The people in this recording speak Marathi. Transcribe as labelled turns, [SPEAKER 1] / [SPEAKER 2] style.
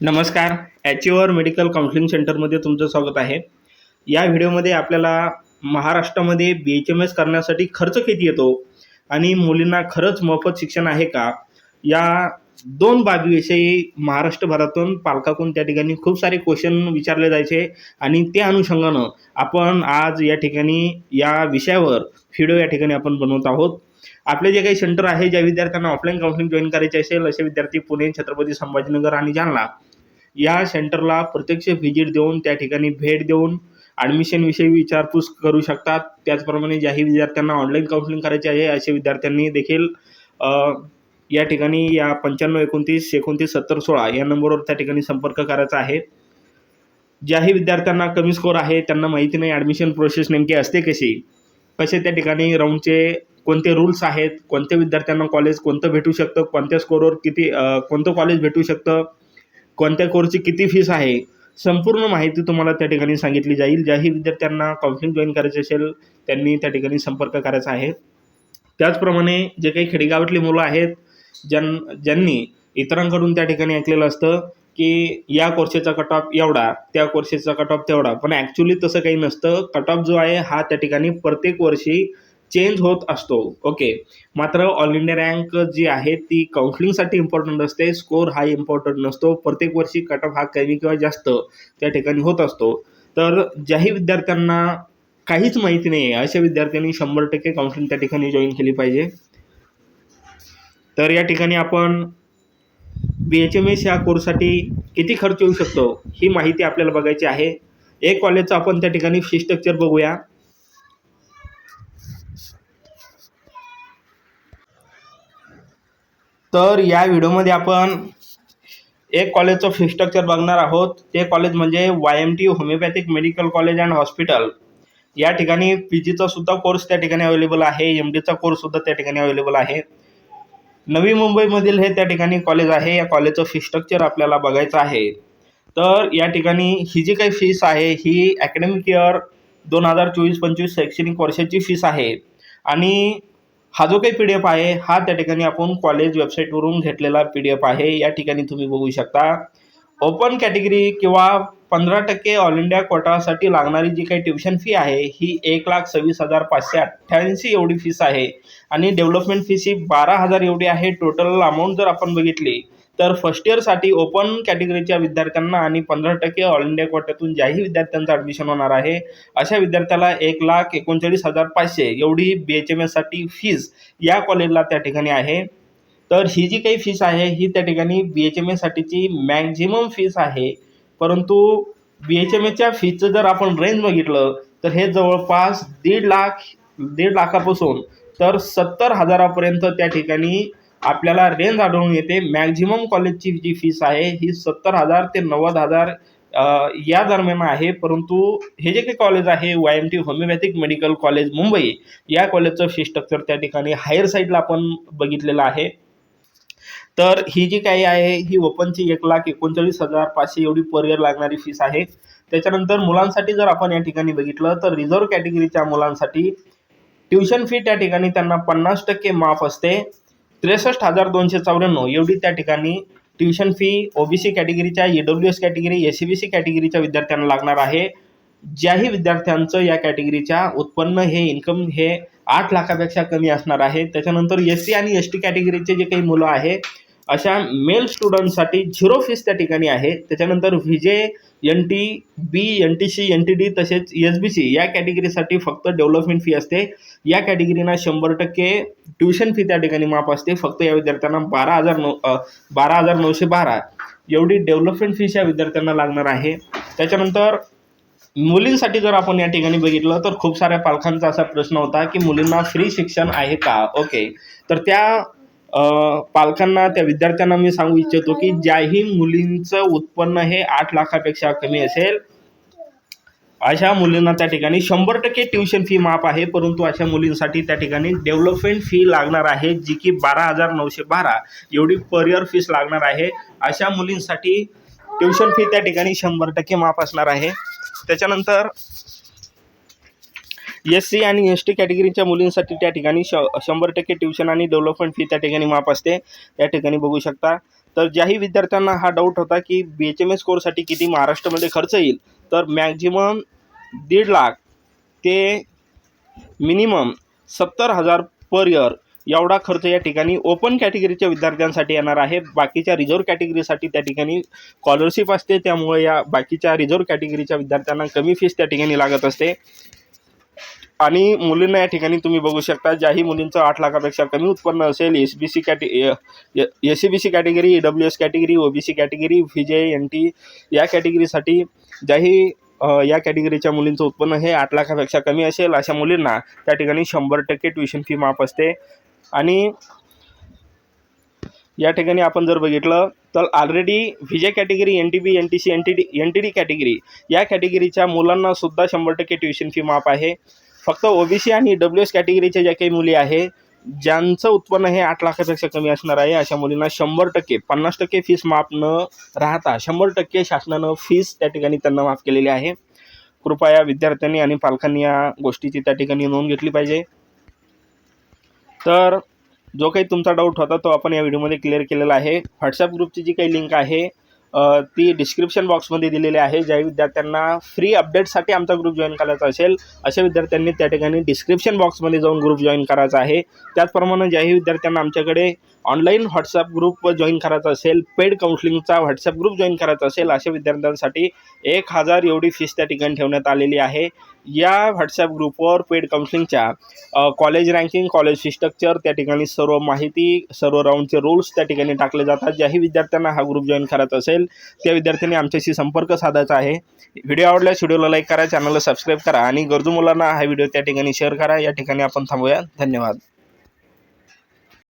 [SPEAKER 1] नमस्कार. ॲचिओर मेडिकल काउन्सिलिंग सेंटरमध्ये तुमचं स्वागत आहे. या व्हिडिओमध्ये आपल्याला महाराष्ट्रामध्ये बी एच एम एस करण्यासाठी खर्च किती येतो आणि मुलींना खरंच मोफत शिक्षण आहे का? या दोन बाबीविषयी महाराष्ट्रभरातून पालकाकडून त्या ठिकाणी खूप सारे क्वेश्चन विचारले जायचे आणि त्या अनुषंगानं आपण आज या ठिकाणी या विषयावर व्हिडिओ या ठिकाणी आपण बनवत आहोत. आपले जे काही सेंटर आहे ज्या विद्यार्थ्यांना ऑफलाईन काउन्सिलिंग जॉईन करायचे असेल असे विद्यार्थी पुणे छत्रपती संभाजीनगर आणि जालना या सेंटरला प्रत्यक्ष व्हिजिट देऊन त्या ठिकाणी भेट देऊन ॲडमिशनविषयी विचारपूस करू शकतात. त्याचप्रमाणे ज्याही विद्यार्थ्यांना ऑनलाईन काउन्सिलिंग करायचे आहे असे विद्यार्थ्यांनी देखील या ठिकाणी या पंच्याण्णव एकोणतीस एकोणतीस सत्तर सोळा या नंबरवर त्या ठिकाणी संपर्क करायचा आहे. ज्याही विद्यार्थ्यांना कमी स्कोर आहे त्यांना माहिती नाही ॲडमिशन प्रोसेस नेमकी असते कशी. कसे त्या ठिकाणी राऊंडचे कोणते रूल्स आहेत कोणत्या विद्यार्थ्यांना कॉलेज कोणतं भेटू शकतं कोणत्या स्कोरवर किती कोणतं कॉलेज भेटू शकतं कोणत्या कोर्सची किती फीस आहे संपूर्ण माहिती तुम्हाला त्या ठिकाणी सांगितली जाईल. ज्याही विद्यार्थ्यांना काउन्सिलिंग जॉईन करायचे असेल त्यांनी त्या ठिकाणी संपर्क करायचा आहे. त्याचप्रमाणे जे काही खेडेगावातली मुलं आहेत ज्यां ज्यांनी इतरांकडून त्या ठिकाणी ऐकलेलं असतं की या कोर्सेचा कट ऑफ एवढा त्या कोर्सेचा कट ऑफ तेवढा. पण ॲक्च्युली तसं काही नसतं. कट ऑफ जो आहे हा त्या ठिकाणी प्रत्येक वर्षी चेंज होत असतो. ओके. मात्र ऑल इंडिया रँक जी आहे ती काउन्सिलिंगसाठी इम्पॉर्टंट असते स्कोर हा इम्पॉर्टंट नसतो. प्रत्येक वर्षी कट ऑफ हा कमी किंवा जास्त त्या ठिकाणी होत असतो. तर ज्याही विद्यार्थ्यांना काहीच माहिती नाही आहे अशा विद्यार्थ्यांनी शंभर टक्के काउन्सिलिंग त्या ठिकाणी जॉईन केली पाहिजे. तर या ठिकाणी आपण बी एच एम एस या कोर्ससाठी किती खर्च येऊ शकतो ही माहिती आपल्याला बघायची आहे. एक कॉलेजचं आपण त्या ठिकाणी फी स्ट्रक्चर बघूया. तर या व्हिडिओमध्ये आपण एक कॉलेजचं फी स्ट्रक्चर बघणार आहोत. ते कॉलेज म्हणजे Y M T homeopathic medical college and hospital या ठिकाणी पी जीचा सुद्धा कोर्स त्या ठिकाणी अवेलेबल आहे. एम डीचा कोर्ससुद्धा त्या ठिकाणी अवेलेबल आहे. नवी मुंबईमधील हे त्या ठिकाणी कॉलेज आहे. या कॉलेजचं फी स्ट्रक्चर आपल्याला बघायचं आहे. तर या ठिकाणी ही जी काही फीस आहे ही अकॅडमिक इयर दोन हजार चोवीस पंचवीस शैक्षणिक वर्षाची फीस आहे. आणि हा जो काही पी डी एफ आहे हा त्या ठिकाणी आपण कॉलेज वेबसाईटवरून घेतलेला पी डी एफ आहे. या ठिकाणी तुम्ही बघू शकता. ओपन कॅटेगरी किंवा पंधरा टक्के ऑल इंडिया कोटासाठी लागणारी जी काही ट्युशन फी आहे ही एक लाख सव्वीस हजार पाचशे अठ्ठ्याऐंशी एवढी फीस आहे. आणि डेव्हलपमेंट फीस ही बारा हजार एवढी आहे. टोटल अमाऊंट जर आपण बघितली तर फर्स्ट इयरसाठी ओपन कॅटेगरीच्या विद्यार्थ्यांना आणि पंधरा टक्के ऑल इंडिया कोट्यातून ज्याही विद्यार्थ्यांचं ॲडमिशन होणार आहे अशा विद्यार्थ्याला एक लाख एकोणचाळीस हजार पाचशे एवढी बी एच एम एससाठी फीज या कॉलेजला त्या ठिकाणी आहे. तर ही जी काही फीस आहे ही त्या ठिकाणी बी एच एम एसाठीची मॅक्झिमम फीस आहे. परंतु बी एच एम एच्या फीचं जर आपण रेंज बघितलं तर हे जवळपास दीड लाख दीड लाखापासून तर सत्तर हजारापर्यंत त्या ठिकाणी आपल्याला रेंज आढळून येते. मॅक्झिमम कॉलेजची जी फीस आहे ही सत्तर हजार ते नव्वद हजार या दरम्यान आहे. परंतु हे जे काही कॉलेज आहे Y M T homeopathic medical college Mumbai या कॉलेजचं फी स्ट्रक्चर त्या ठिकाणी हायर साईडला आपण बघितलेलं आहे. तर ही जी काही आहे ही ओपनची एक लाख एकोणचाळीस हजार पाचशे एवढी पर इयर लागणारी फीस आहे. त्याच्यानंतर मुलांसाठी जर आपण या ठिकाणी बघितलं तर रिझर्व कॅटेगरीच्या मुलांसाठी ट्युशन फी त्या ठिकाणी त्यांना पन्नास टक्के माफ असते. त्रेसष्ट हजार दोनशे चौऱ्याण्णव. एवढी त्या ठिकाणी tuition fee OBC कॅटेगरीच्या E W S category S C B C कॅटेगरीच्या विद्यार्थ्यांना लागणार आहे. ज्याही विद्यार्थ्यांचं या कॅटेगरीच्या उत्पन्न हे इन्कम हे आठ लाखापेक्षा कमी असणार आहे. त्याच्यानंतर एस सी आणि एस टी कॅटेगरीचे जे काही मुलं आहे अशा मेल स्टुडंटसाठी झिरो फीस त्या ठिकाणी आहे. त्याच्यानंतर V J N T B N T C N T D तसेच एस बी सी या कॅटेगरीसाठी फक्त डेव्हलपमेंट फी असते. या कॅटेगरीना शंभर टक्के ट्युशन फी त्या ठिकाणी माफ असते. फक्त या विद्यार्थ्यांना बारा हजार नऊ बारा हजार नऊशे बारा एवढी डेव्हलपमेंट फीस या विद्यार्थ्यांना लागणार आहे. त्याच्यानंतर मुलींसाठी जर आपण या ठिकाणी बघितलं तर खूप साऱ्या पालकांचा असा प्रश्न होता की मुलींना फ्री शिक्षण आहे का? ओके तर त्या पालकांना त्या विद्यार्थ्यांना मी सांगू इच्छितो की ज्याही मुलींचं उत्पन्न हे आठ लाखापेक्षा कमी असेल अशा मुलींना त्या ठिकाणी शंभर टक्के ट्युशन फी माफ आहे परंतु अशा मुलींसाठी त्या ठिकाणी डेव्हलपमेंट फी लागणार आहे जी की बारा हजार नऊशे बारा एवढी पर इयर फीस लागणार आहे. अशा मुलींसाठी ट्युशन फी त्या ठिकाणी शंभर टक्के माफ असणार आहे. त्याच्यानंतर एस सी आणि एस टी कॅटेगरीच्या मुलींसाठी त्या ठिकाणी श शंभर टक्के ट्युशन आणि डेव्हलपमेंट फी त्या ठिकाणी माफ असते. त्या ठिकाणी बघू शकता. तर ज्याही विद्यार्थ्यांना हा डाऊट होता की बी एच एम एस कोर्ससाठी किती महाराष्ट्रामध्ये खर्च येईल तर मॅक्झिमम दीड लाख ते मिनिमम सत्तर हजार पर इयर एवढा खर्च या ठिकाणी ओपन कॅटेगरीच्या विद्यार्थ्यांसाठी येणार आहे. बाकीच्या रिझर्व्ह कॅटेगरीसाठी त्या ठिकाणी स्कॉलरशिप असते. त्यामुळे या बाकीच्या रिझर्व्ह कॅटेगरीच्या विद्यार्थ्यांना कमी फीस त्या ठिकाणी लागत असते. आणि मुलींना या ठिकाणी तुम्ही बघू शकता ज्याही मुलींचं आठ लाखापेक्षा कमी उत्पन्न असेल S B C category S C B C category E W S category O B C category V J N T या कॅटेगरीसाठी ज्याही या कॅटेगरीच्या मुलींचं उत्पन्न हे आठ लाखापेक्षा कमी असेल अशा मुलींना त्या ठिकाणी शंभर टक्के ट्युशन फी माफ असते. आणि या ठिकाणी आपण जर बघितलं तर already V J category N T B N T C N T D N T D category या कॅटेगरीच्या मुलांनासुद्धा शंभर टक्के ट्युशन फी माफ आहे. फक्त ओ बी सी आणि डब्ल्यू एस कॅटेगरीच्या ज्या काही मुली आहे ज्यांचं उत्पन्न हे आठ लाखापेक्षा कमी असणार आहे अशा मुलींना शंभर टक्के पन्नास टक्के फीस माफ न राहता शंभर टक्के शासनानं फीस त्या ठिकाणी त्यांना माफ केलेली आहे. कृपया विद्यार्थ्यांनी आणि पालकांनी या गोष्टीची त्या ठिकाणी नोंद घेतली पाहिजे. तर जो काही तुमचा डाऊट होता तो आपण या व्हिडिओमध्ये क्लिअर केलेला आहे. व्हॉट्सअप ग्रुपची जी काही लिंक आहे ती डिस्क्रिप्शन बॉक्समध्ये दिलेली आहे ज्या विद्यार्थ्यांना फ्री अपडेटसाठी आमचा ग्रुप जॉईन करायचा असेल अशा विद्यार्थ्यांनी त्या ठिकाणी डिस्क्रिप्शन बॉक्समध्ये जाऊन ग्रुप जॉईन करायचा आहे. त्याचप्रमाणे ज्याही विद्यार्थ्यांना आमच्याकडे ऑनलाईन व्हॉट्सअप ग्रुप जॉईन करायचा असेल पेड काउन्सिलिंगचा व्हॉट्सअप ग्रुप जॉईन करायचा असेल अशा विद्यार्थ्यांसाठी एक हजार एवढी फीस त्या ठिकाणी ठेवण्यात आलेली आहे. या व्हॉट्सॲप ग्रुपवर paid काउन्सिलिंगच्या college ranking college fee structure त्या ठिकाणी सर्व माहिती सर्व राऊंडचे रूल्स त्या ठिकाणी टाकले जातात. ज्याही विद्यार्थ्यांना हा ग्रुप जॉईन करायचा असेल त्या विद्यार्थ्यांनी आमच्याशी संपर्क साधायचा आहे. व्हिडिओ आवडल्यास व्हिडिओला लाईक करा चॅनलला सबस्क्राईब करा आणि गरजू मुलांना हा व्हिडिओ त्या ठिकाणी शेअर करा. या ठिकाणी आपण थांबूया. धन्यवाद.